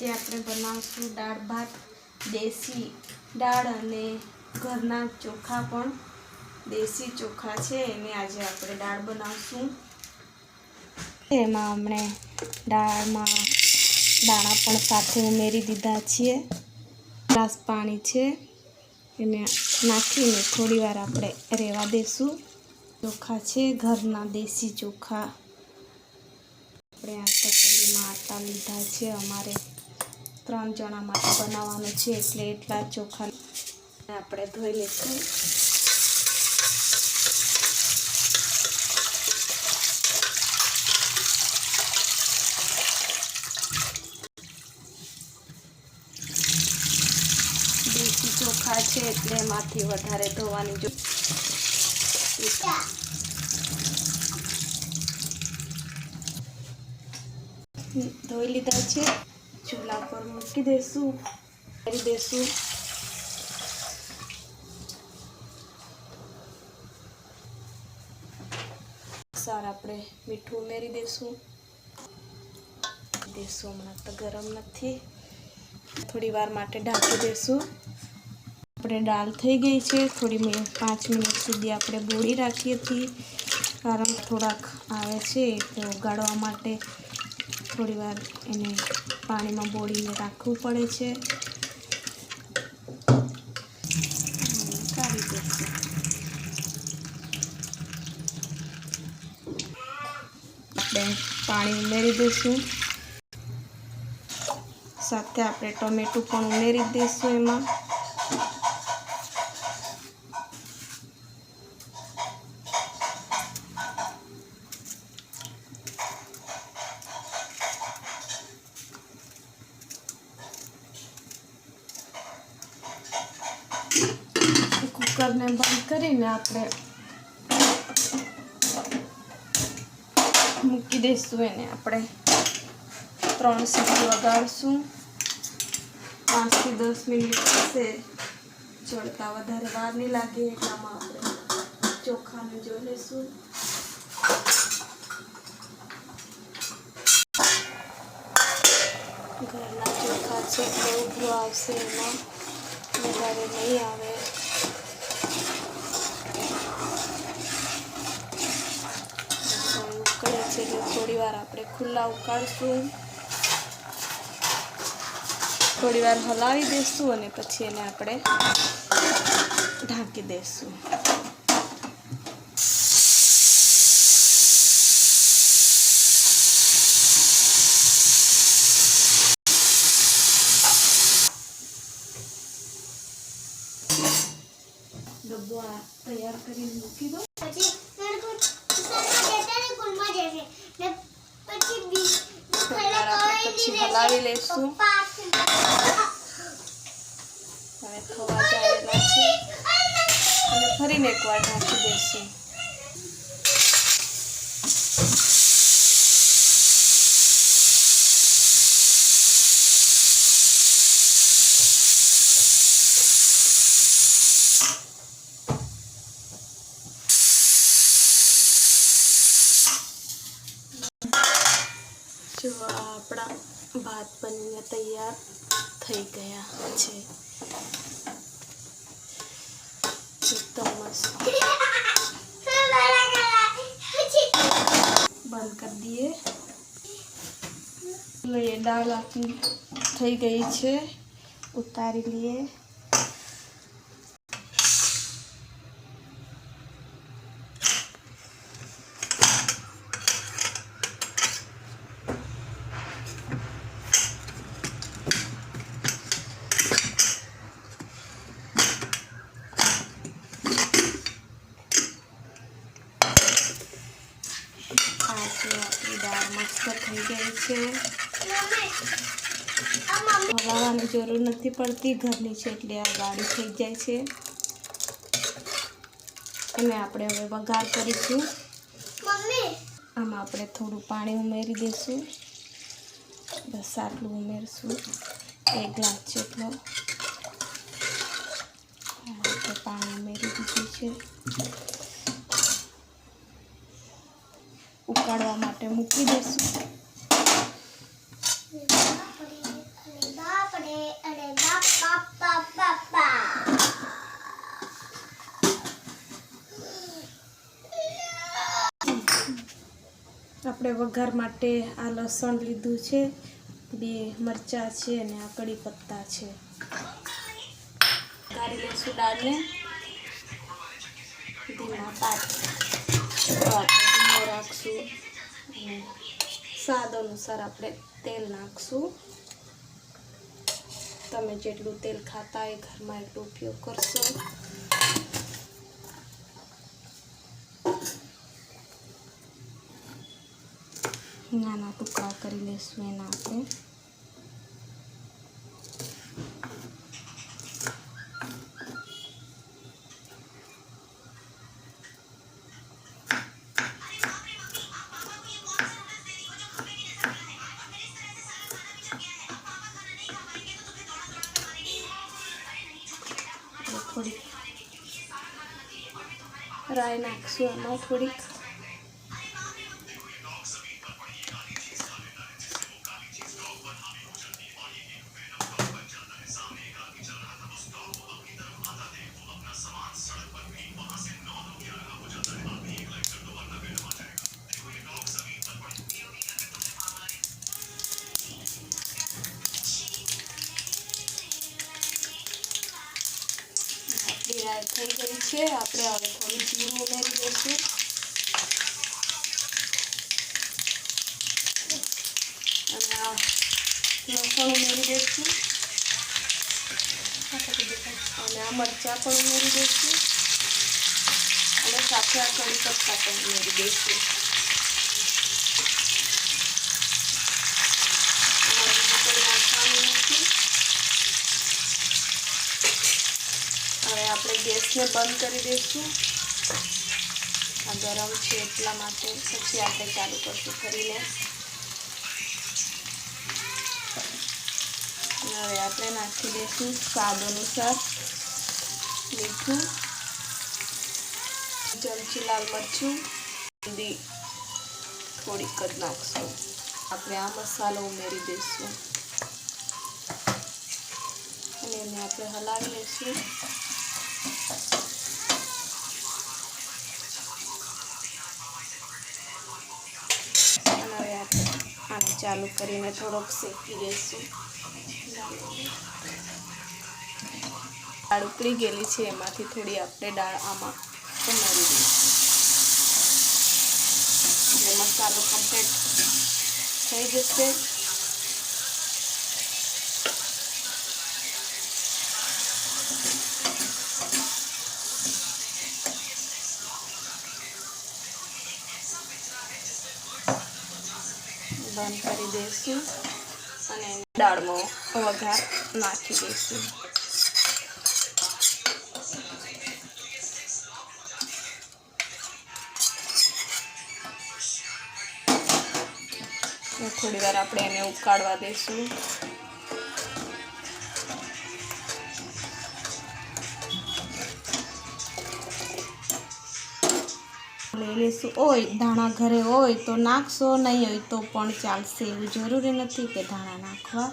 આજે આપણે બનાવશું દાળ ભાત, દેશી દાળ અને ઘરના ચોખા પણ. દેશી ચોખા છે, એને આજે આપણે દાળ બનાવશું. એમાં આપણે દાળમાં દાણા પણ સાથે ઉમેરી દીધા છીએ. ગ્લાસ પાણી છે, એને નાખીને થોડી વાર આપણે રહેવા દઈશું ચોખા છે, ઘરના દેશી ચોખા. આપણે આ તપેલીમાં આટા લીધા છે, અમારે ત્રણ જણા માટે બનાવવાનું છે એટલે એટલા ચોખા આપણે ધોઈ લઈશું. દેશી ચોખા છે એટલે એમાંથી વધારે ધોવાની જો ધોઈ લીધા છે. ચૂલા પર મૂકી દઈશું કરી દઈશું સાર આપણે મીઠું ઉમેરી દઈશું દઈશું હમણાં તો ગરમ નથી। થોડી વાર માટે ઢાંકી દઈશું આપણે દાળ થઈ ગઈ છે, થોડી મિનિટ પાંચ મિનિટ સુધી આપણે બોળી રાખીએ છીએ કારણ થોડાક આવે છે, તો ઉગાડવા માટે થોડી વાર એને પાણીમાં બોળીને રાખવું પડે છે. કાઢી દઈશું આપણે પાણી ઉમેરી દઈશું. સાથે આપણે ટોમેટું પણ ઉમેરી દઈશું એમાં. કુકરને બંધ કરીને આપણે મૂકી દઈશું એને આપણે ત્રણ સીટી વગાડશું. પાંચથી દસ મિનિટ થશે. ચડતા વધારે વાર નહીં લાગે એટલામાં આપણે ચોખાને જોઈ લઈશું. ઘરના ચોખા છે, બહુ આવશે એમાં. વધારે નહીં આવે ઉકળે છે એટલે થોડી વાર આપણે ખુલ્લા ઉકાળશું થોડી વાર હલાવી દઈશું અને પછી એને આપણે ઢાંકી દઈશું આ તૈયાર કરીને મૂકી દો. પછી હલાવી લઈશું અને થવા જાયેલા છે. અને ફરીને એકવાર ઢાંકી દઈશું જો આપણા ભાત બનીને તૈયાર થઈ ગયા છે. એકદમ મસ્ત. બંધ કરી દઈએ. લઈએ, દાળ આપી થઈ ગઈ છે. ઉતારી લઈએ આ આપણી દાળ મસ્ત થઈ ગઈ છે. હવાવાની જરૂર નથી પડતી, ઘરની છે એટલે આ ગાળી થઈ જાય છે. એને આપણે હવે વઘાર કરીશું. આમાં આપણે થોડું પાણી ઉમેરી દઈશું. બસ આટલું ઉમેરશું. એક ગ્લાસ જેટલો. પાણી ઉમેરી દીધું છે. ઉકાળવા માટે મૂકી દઈશું. આપણે વઘાર માટે આ લસણ લીધું છે, બે મરચાં છે અને આ કડી પત્તા છે. કાઢી લઈશું દાળને. ધીમા પાત આપણે રાખશું. અને સ્વાદ અનુસાર આપણે તેલ નાખશું. તમે જેટલું તેલ ખાતા હોય ઘરમાં એટલો ઉપયોગ કરશો. નાના ટુકડા કરી લઈશું એના આપણે રાઈ નાખશું એમાં થોડીક. અને આ લસણ ઉમેરી દઈશું. અને આ મરચાં પણ ઉમેરી દઈશું. અને સાથે આ કઢી પત્તા પણ ઉમેરી દઈશું. હવે આપણે ગેસને બંધ કરી દઈશું. આ ગરમ છે એટલા માટે પછી આપણે ચાલુ કરશું કરીને હવે આપણે નાખી દઈશું સ્વાદ અનુસાર મીઠું, ચમચી લાલ મરચું, હલ્દી થોડીક જ નાખશું. આપણે આ મસાલો ઉમેરી દઈશું. અને એને આપણે હલાવી લઈશું અને હવે આપણે આને ચાલુ કરીને થોડોક શેકી દઈશું. દાળ ઉકળી ગયેલી છે, એમાંથી થોડી આપણે દાળ આમાં ઉમેરી દઈશું. એટલે મસાલો કમ્પ્લીટ થઈ જશે. બંધ કરી દઈશું અને દાળમાં વઘાર નાખી દઈશું. થોડી વાર આપણે એને ઉકાળવા દઈશું. લઈશું હોય ધાણા ઘરે હોય તો નાખશો, નહીં હોય તો પણ ચાલશે. એવું જરૂરી નથી કે ધાણા નાખવા.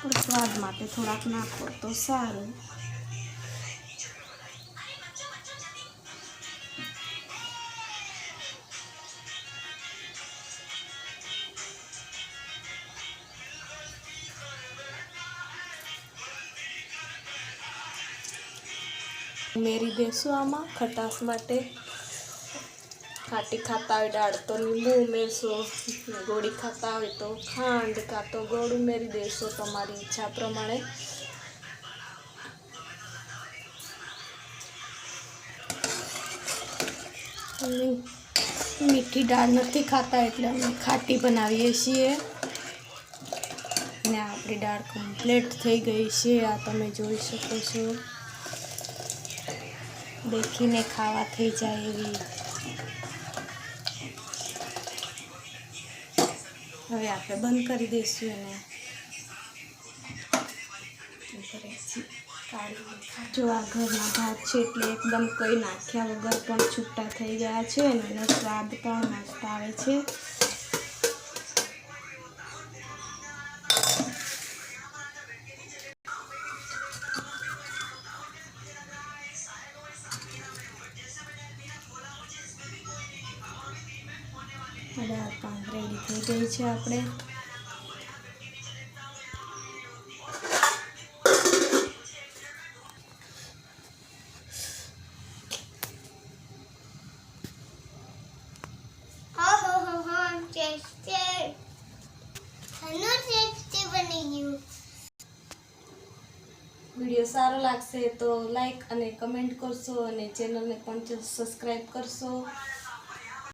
પણ સ્વાદ માટે થોડાક નાખો તો સારું. ઉમેરી દેશું આમાં ખટાશ માટે. ખાટી ખાતા હોય દાળ તો લીંબુ ઉમેરશો, ગોળી ખાતા હોય તો ખાંડ કાં તો ગોળ ઉમેરી દેશો તમારી ઈચ્છા પ્રમાણે. મીઠી દાળ નથી ખાતા એટલે અમે ખાટી બનાવીએ છીએ. ને આપણી દાળ કમ્પ્લીટ થઈ ગઈ છે, આ તમે જોઈ શકો છો. દેખીને ખાવા થઈ જાય એવી હવે આપણે બંધ કરી દઈશું એને. જો આ ઘરના ભાત છે એટલે એકદમ કંઈ નાખ્યા વગર પણ છૂટા થઈ ગયા છે અને એનો સ્વાદ પણ મસ્ત આવે છે. ગઈ છે આપણે. વીડિયો સારો લાગશે તો લાઈક અને કમેન્ટ કરશો અને ચેનલને પણ સબસ્ક્રાઈબ કરશો.